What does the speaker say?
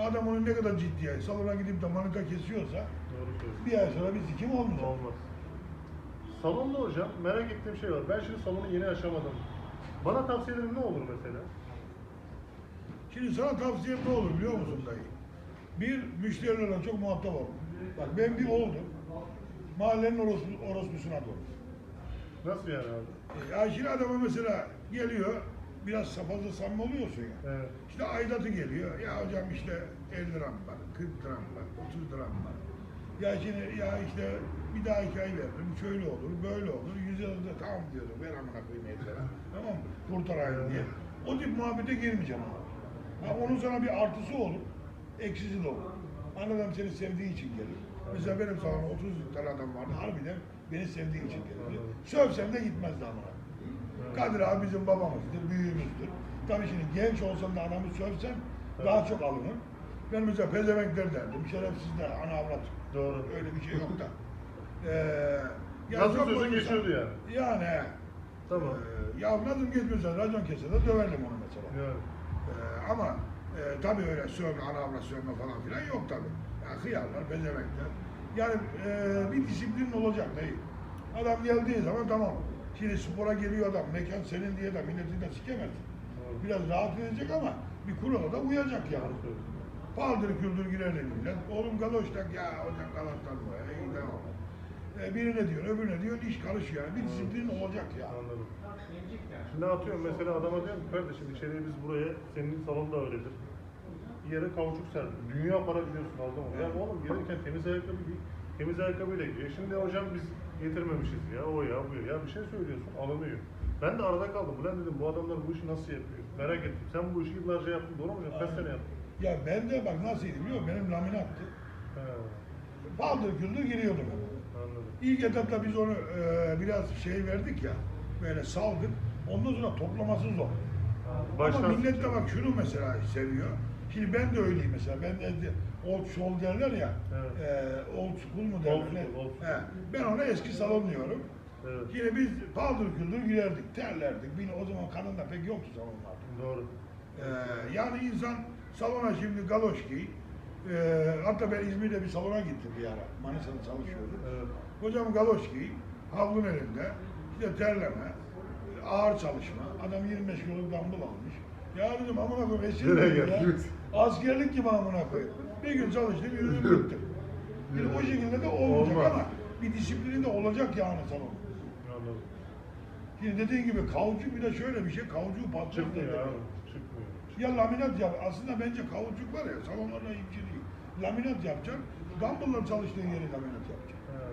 Adam onu ne kadar ciddiye, salona gidip de manita kesiyorsa Doğru söylüyorsun. bir ay sonra biz kim olmayacak? Olmaz. Salonda hocam merak ettiğim şey var. Ben şimdi salonu yeni aşamadım. Bana tavsiyelerin ne olur mesela? Şimdi sana tavsiyem ne olur biliyor musun dayı? Bir, müşterilerle çok muhatap ol. Bak ben bir oldum. Mahallenin orospu, orospusuna doğru. Nasıl yani abi? Ya şimdi adama mesela geliyor, biraz fazla samimi oluyorsun ya. Evet. İşte aidatı geliyor. Ya hocam işte 50 liram var, 40 liram var, 30 liram var. Ya şimdi ya işte bir daha iki ay veririm, şöyle olur, böyle olur. Yüz yılda tamam diyorum, ver amına koyayım 50 lira. Tamam mı? Kurtarayım diye. O tip muhabbete girmeyeceğim ama. Ha, onun sana bir artısı olur, eksisi de olur. Anladın seni sevdiği için gelir. Mesela benim salonumda 30 tane adam vardı, harbiden beni sevdiği için gelirdi. Sövsem de gitmezdi amına. Kadir abi bizim babamızdır, büyüğümüzdür. Tabii şimdi genç olsan da adamı sövsen daha çok alınır. Ben mesela pezevenkler derdim, şerefsizler, ana avrat. Doğru. Öyle bir şey yok da. Ee, ya Nasıl sözün geçiyordu yani? Yani. Tamam. Ee, ya nasıl geçmiyorsa racon kese de döverdim onu mesela. Yani. Ee, ama e, tabii öyle sövme, ana avrat sövme falan filan yok tabii. Ya hıyarlar, bezemekler. Yani e, bir disiplin olacak değil. Adam geldiği zaman tamam. Şimdi spora geliyor adam, mekan senin diye de milleti de sikemez. Doğru. Biraz rahat edecek ama bir kurala da uyacak yani. Paldır küldür girer millet. Oğlum galoş tak ya hocam galostan bu. E, iyi E, birine diyor, öbürüne diyor, iş karışıyor. Yani bir disiplin olacak ya. Anladım. Şimdi atıyorum mesela adama diyorum ki kardeşim içeriye biz buraya senin salon da öyledir. Bir yere kauçuk serdim. Dünya para gidiyorsun aldım onu. Ya oğlum gelirken temiz ayakkabı giy. Temiz ayakkabıyla gidiyor. Şimdi hocam biz getirmemişiz ya o ya bu ya. Ya bir şey söylüyorsun alınıyor. Ben de arada kaldım. Ulan dedim bu adamlar bu işi nasıl yapıyor? Merak ettim. Sen bu işi yıllarca yaptın doğru mu hocam? Kaç sene yaptın? Ya ben de bak nasılydı biliyor musun? Benim laminattı. He, Paldır küldür giriyordum. anladım. İlk etapta biz onu e, biraz şey verdik ya, böyle saldık. Ondan sonra toplaması zor. Baştan Ama millet de bak şunu mesela seviyor. Şimdi ben de öyleyim mesela. Ben de old school derler ya. Evet. E, old school mu derler? Old school, old school. He, ben ona eski salon diyorum. Evet. Yine biz paldır küldür girerdik, terlerdik. Bir, o zaman kadın da pek yoktu salonlarda. Doğru. Ee, yani insan salona şimdi galoş giy. Ee, hatta ben İzmir'de bir salona gittim bir ara. Manisa'da çalışıyordum. Evet. Hocam galoş giy, havlun elinde, işte terleme, ağır çalışma. Adam 25 kiloluk dumbbell almış. Ya dedim amına koyayım dedim ya. Askerlik gibi amına koyayım. Bir gün çalıştım, yürüdüm gittim. Bir o şekilde de olmayacak Olmaz. ama bir disiplini de olacak yani salon. Anladım. Şimdi dediğin gibi kauçuk bir de şöyle bir şey, kauçuğu patlatıyor. Çıkmıyor abi. Çıkmıyor. Ya laminat yap. Aslında bence kauçuk var ya şey değil. Laminat yapacaksın. Dumbbell'la çalıştığın yeri laminat yapacaksın.